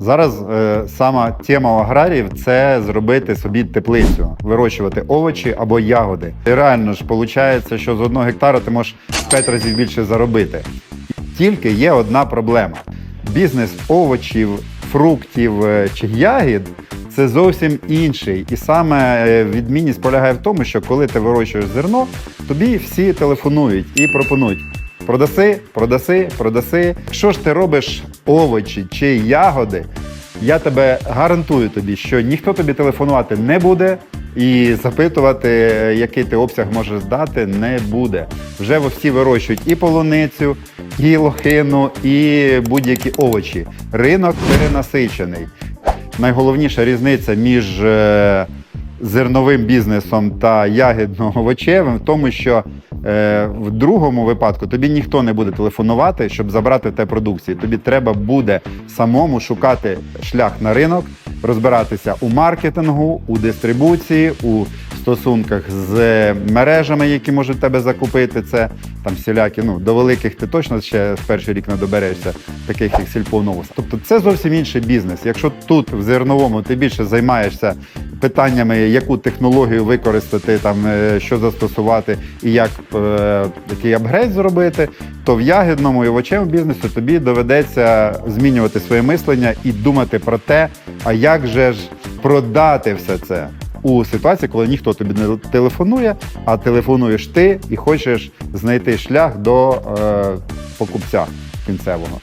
Зараз е, сама тема аграріїв це зробити собі теплицю, вирощувати овочі або ягоди. І реально ж виходить, що з одного гектара ти можеш в 5 разів більше заробити. Тільки є одна проблема: бізнес овочів, фруктів е, чи ягід це зовсім інший. І саме е, відмінність полягає в тому, що коли ти вирощуєш зерно, тобі всі телефонують і пропонують. Продаси, продаси, продаси. Якщо ж ти робиш овочі чи ягоди, я тебе гарантую тобі, що ніхто тобі телефонувати не буде і запитувати, який ти обсяг можеш здати, не буде. Вже всі вирощують і полуницю, і лохину, і будь-які овочі. Ринок перенасичений. Найголовніша різниця між е, зерновим бізнесом та ягідно-овочевим в тому, що в другому випадку тобі ніхто не буде телефонувати, щоб забрати те продукції. Тобі треба буде самому шукати шлях на ринок, розбиратися у маркетингу, у дистрибуції, у стосунках з мережами, які можуть тебе закупити. Це там всілякі, ну до великих ти точно ще в перший рік не доберешся, таких як сільпоновус. Тобто це зовсім інший бізнес. Якщо тут в зерновому ти більше займаєшся питаннями, яку технологію використати, там е, що застосувати і як е, такий апгрейд зробити, то в ягідному і овочевому бізнесу тобі доведеться змінювати своє мислення і думати про те, а як же ж продати все це. У ситуації, коли ніхто тобі не телефонує, а телефонуєш ти і хочеш знайти шлях до е, покупця кінцевого.